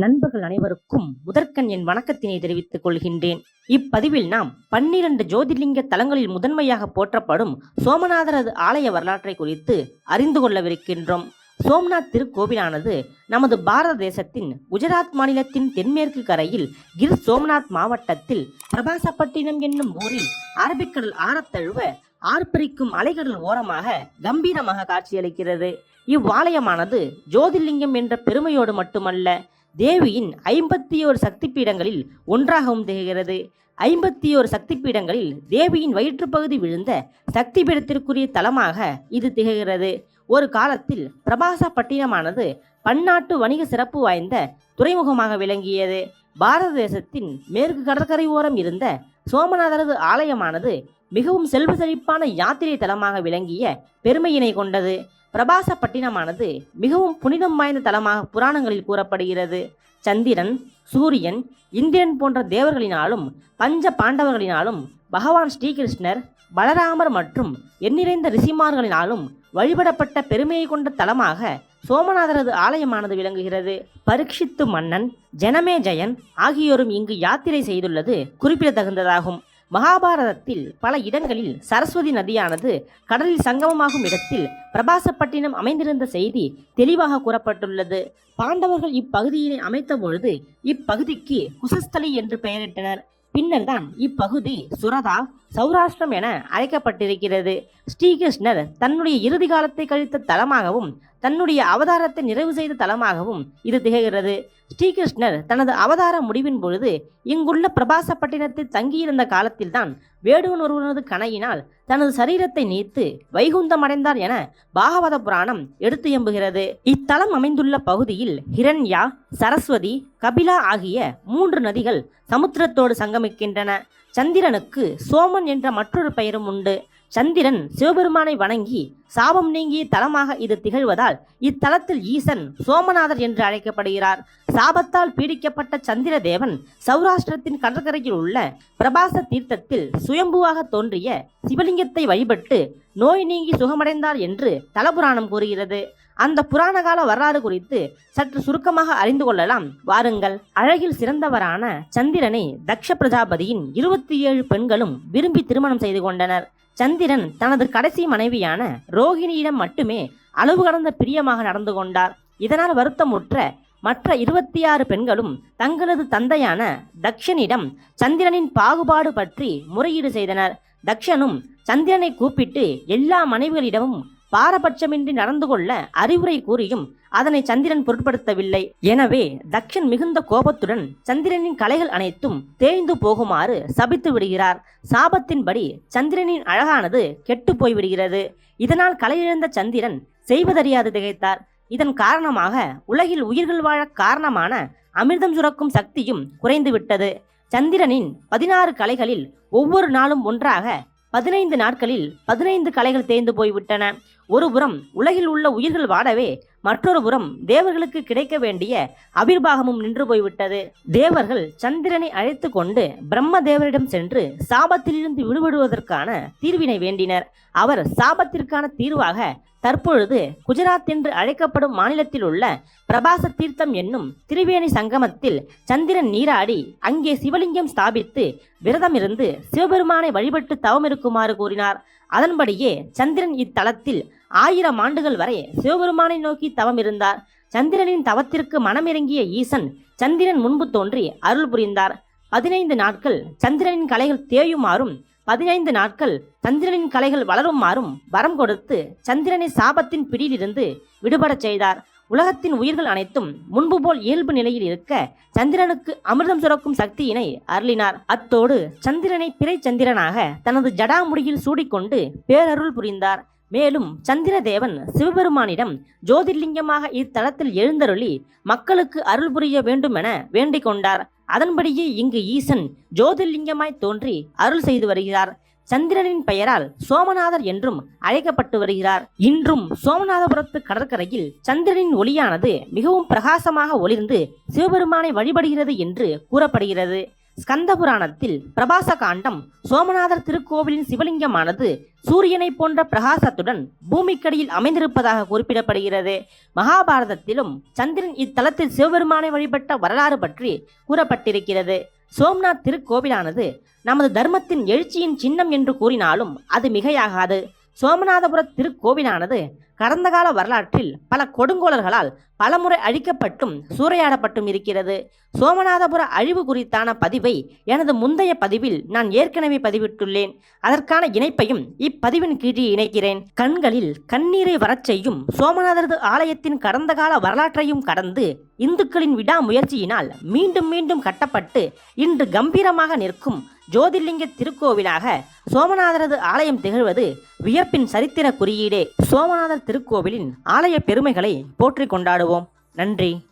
நண்பர்கள் அனைவருக்கும் முதற்கண் என் வணக்கத்தினை தெரிவித்துக் கொள்கின்றேன். இப்பதிவில் நாம் பன்னிரண்டு ஜோதிர்லிங்க தலங்களில் முதன்மையாக போற்றப்படும் சோமநாதரது ஆலய வரலாற்றை குறித்து அறிந்து கொள்ளவிருக்கின்றோம். சோம்நாத் திருக்கோவிலானது நமது பாரத தேசத்தின் குஜராத் மாநிலத்தின் தென்மேற்கு கரையில் கிர் சோம்நாத் மாவட்டத்தில் பிரபாசப்பட்டினம் என்னும் ஊரில் அரபிக்கடல் ஆரத்தழுவ ஆர்ப்பரிக்கும் அலைகடல் ஓரமாக கம்பீரமாக காட்சியளிக்கிறது. இவ்வாலயமானது ஜோதிர்லிங்கம் என்ற பெருமையோடு மட்டுமல்ல தேவியின் ஐம்பத்தி ஓரு சக்தி பீடங்களில் ஒன்றாகவும் திகழ்கிறது. ஐம்பத்தி ஓரு சக்தி பீடங்களில் தேவியின் வயிற்றுப்பகுதி விழுந்த சக்தி பீடத்திற்குரிய தலமாக இது திகழ்கிறது. ஒரு காலத்தில் பிரபாசப்பட்டினமானது பன்னாட்டு வணிக சிறப்பு வாய்ந்த துறைமுகமாக விளங்கியது. பாரத தேசத்தின் மேற்கு கடற்கரை ஓரம் இருந்த சோமநாதரது ஆலயமானது மிகவும் செல்வ செழிப்பான யாத்திரை தலமாக விளங்கிய பெருமையினை கொண்டது. பிரபாசப்பட்டினமானது மிகவும் புனிதம் வாய்ந்த தலமாக புராணங்களில் கூறப்படுகிறது. சந்திரன் சூரியன் இந்திரன் போன்ற தேவர்களினாலும் பஞ்ச பாண்டவர்களினாலும் பகவான் ஸ்ரீகிருஷ்ணர் பலராமர் மற்றும் எண்ணிறைந்த ரிஷிமார்களினாலும் வழிபடப்பட்ட பெருமையை கொண்ட தலமாக சோமநாதரது ஆலயமானது விளங்குகிறது. பரீட்சித்து மன்னன் ஜனமே ஜெயன் ஆகியோரும் இங்கு யாத்திரை செய்துள்ளது குறிப்பிடத்தகுந்ததாகும். மகாபாரதத்தில் பல இடங்களில் சரஸ்வதி நதியானது கடலில் சங்கமமாகும் இடத்தில் பிரபாசப்பட்டினம் அமைந்திருந்த செய்தி தெளிவாக கூறப்பட்டுள்ளது. பாண்டவர்கள் இப்பகுதியினை அமைத்த பொழுது இப்பகுதிக்கு குசஸ்தலி என்று பெயரிட்டனர். பின்னர்தான் இப்பகுதி சுரதா சௌராஷ்டிரம் என அழைக்கப்பட்டிருக்கிறது. ஸ்ரீகிருஷ்ணர் தன்னுடைய இறுதி காலத்தை கழித்த தலமாகவும் தன்னுடைய அவதாரத்தை நிறைவு செய்த தலமாகவும் இது திகழ்கிறது. ஸ்ரீகிருஷ்ணர் தனது அவதார முடிவின் பொழுது இங்குள்ள பிரபாசப்பட்டினத்தில் தங்கியிருந்த காலத்தில்தான் வேடுவன் ஒருவனது கணையினால் தனது சரீரத்தை நீத்து வைகுந்தம் அடைந்தார் என பாகவத புராணம் எடுத்து எம்புகிறது. இத்தலம் அமைந்துள்ள பகுதியில் ஹிரண்யா சரஸ்வதி கபிலா ஆகிய மூன்று நதிகள் சமுத்திரத்தோடு சங்கமிக்கின்றன. சந்திரனுக்கு சோமன் என்ற மற்றொரு பெயரும் உண்டு. சந்திரன் சிவபெருமானை வணங்கி சாபம் நீங்கிய தலமாக இது திகழ்வதால் இத்தலத்தில் ஈசன் சோமநாதர் என்று அழைக்கப்படுகிறார். சாபத்தால் பீடிக்கப்பட்ட சந்திரதேவன் சௌராஷ்டிரத்தின் கடற்கரையில் உள்ள பிரபாச தீர்த்தத்தில் சுயம்புவாக தோன்றிய சிவலிங்கத்தை வழிபட்டு நோய் நீங்கி சுகமடைந்தார் என்று தலபுராணம் கூறுகிறது. அந்த புராண கால வரலாறு குறித்து சற்று சுருக்கமாக அறிந்து கொள்ளலாம். வாருங்கள். அழகில் சிறந்தவரான சந்திரனை தக்ஷ பிரஜாபதியின் இருபத்தி ஏழு பெண்களும் விரும்பி திருமணம் செய்து கொண்டனர். சந்திரன் தனது கடைசி மனைவியான ரோகிணியிடம் மட்டுமே அளவு கடந்த பிரியமாக நடந்து கொண்டார். இதனால் வருத்தமுற்ற மற்ற இருபத்தி ஆறு பெண்களும் தங்களது தந்தையான தக்ஷனிடம் சந்திரனின் பாகுபாடு பற்றி முறையீடு செய்தனர். தக்ஷனும் சந்திரனை கூப்பிட்டு எல்லா மனைவிகளிடமும் பாரபட்சமின்றி நடந்து கொள்ள அறிவுரை கூறியும் அதனை சந்திரன் பொருட்படுத்தவில்லை. எனவே தக்ஷன் மிகுந்த கோபத்துடன் சந்திரனின் கலைகள் அனைத்தும் தேய்ந்து போகுமாறு சபித்து விடுகிறார். சாபத்தின்படி சந்திரனின் அழகானது கெட்டு போய்விடுகிறது. இதனால் கலையிழந்த சந்திரன் செய்வதறியாது திகைத்தார். இதன் காரணமாக உலகில் உயிர்கள் வாழ காரணமான அமிர்தம் சுரக்கும் சக்தியும் குறைந்துவிட்டது. சந்திரனின் பதினாறு கலைகளில் ஒவ்வொரு நாளும் ஒன்றாக பதினைந்து நாட்களில் பதினைந்து கலைகள் தேய்ந்து போய்விட்டன. ஒருபுறம் உலகில் உள்ள உயிர்கள் வாடவே மற்றொரு புறம் தேவர்களுக்கு கிடைக்க வேண்டிய அபிர்வாகமும் நின்று போய்விட்டது. தேவர்கள் சந்திரனை அழைத்து கொண்டு பிரம்ம தேவரிடம் சென்று சாபத்திலிருந்து விடுபடுவதற்கான தீர்வினை வேண்டினர். அவர் சாபத்திற்கான தீர்வாக தற்பொழுது குஜராத் என்று அழைக்கப்படும் மாநிலத்தில் உள்ள பிரபாச தீர்த்தம் என்னும் திரிவேணி சங்கமத்தில் சந்திரன் நீராடி அங்கே சிவலிங்கம் ஸ்தாபித்து விரதமிருந்து சிவபெருமானை வழிபட்டு தவம் இருக்குமாறு கூறினார். அதன்படியே சந்திரன் இத்தலத்தில் ஆயிரம் ஆண்டுகள் வரை சிவபெருமானை நோக்கி தவம் இருந்தார் சந்திரனின் தவத்திற்கு மனமிறங்கிய ஈசன் சந்திரன் முன்பு தோன்றி அருள் புரிந்தார். பதினைந்து நாட்கள் சந்திரனின் கலைகள் தேயுமாறும் பதினைந்து நாட்கள் சந்திரனின் கலைகள் வளருமாறும் வரம் கொடுத்து சந்திரனை சாபத்தின் பிடியிலிருந்து விடுபடச் செய்தார். உலகத்தின் உயிர்கள் அனைத்தும் முன்பு போல் இயல்பு நிலையில் இருக்க சந்திரனுக்கு அமிர்தம் சுரக்கும் சக்தியினை அருளினார். அத்தோடு சந்திரனை பிறை சந்திரனாக தனது ஜடாமுடியில் சூடிக்கொண்டு பேரருள் புரிந்தார். மேலும் சந்திரதேவன் சிவபெருமானிடம் ஜோதிர்லிங்கமாக இத்தலத்தில் எழுந்தருளி மக்களுக்கு அருள் புரிய வேண்டும் என வேண்டிக் கொண்டார். அதன்படியே இங்கு ஈசன் ஜோதிர்லிங்கமாய் தோன்றி அருள் செய்து வருகிறார். சந்திரனின் பெயரால் சோமநாதர் என்றும் அழைக்கப்பட்டு வருகிறார். இன்றும் சோமநாதபுரத்து கடற்கரையில் சந்திரனின் ஒளியானது மிகவும் பிரகாசமாக ஒளிர்ந்து சிவபெருமானை வழிபடுகிறது என்று கூறப்படுகிறது. ஸ்கந்த புராணத்தில் பிரபாச காண்டம் சோமநாதர் திருக்கோவிலின் சிவலிங்கமானது சூரியனை போன்ற பிரகாசத்துடன் பூமிக்கடியில் அமைந்திருப்பதாக குறிப்பிடப்படுகிறது. மகாபாரதத்திலும் சந்திரன் இத்தலத்தில் சிவபெருமானை வழிபட்ட வரலாறு பற்றி கூறப்பட்டிருக்கிறது. சோம்நாத் திருக்கோவிலானது நமது தர்மத்தின் எழுச்சியின் சின்னம் என்று கூறினாலும் அது மிகையாகாது. சோமநாதபுர திருக்கோவிலானது கடந்த கால வரலாற்றில் பல கொடுங்கோலர்களால் பலமுறை அழிக்கப்பட்டும் சூறையாடப்பட்டும் இருக்கிறது. சோமநாதபுர அழிவு குறித்தான பதிவை எனது முந்தைய பதிவில் நான் ஏற்கனவே பதிவிட்டுள்ளேன். அதற்கான இணைப்பையும் இப்பதிவின் கீழே இணைக்கிறேன். கண்களில் கண்ணீரை வரச் செய்யும் சோமநாதரது ஆலயத்தின் கடந்த கால வரலாற்றையும் கடந்து இந்துக்களின் விடாமுயற்சியினால் மீண்டும் மீண்டும் கட்டப்பட்டு இன்று கம்பீரமாக நிற்கும் ஜோதிர்லிங்க திருக்கோவிலாக சோமநாதரது ஆலயம் திகழ்வது வியப்பின் சரித்திர குறியீடே. சோமநாதர் திருக்கோவிலின் ஆலய பெருமைகளை போற்றி கொண்டாடுவோம். நன்றி.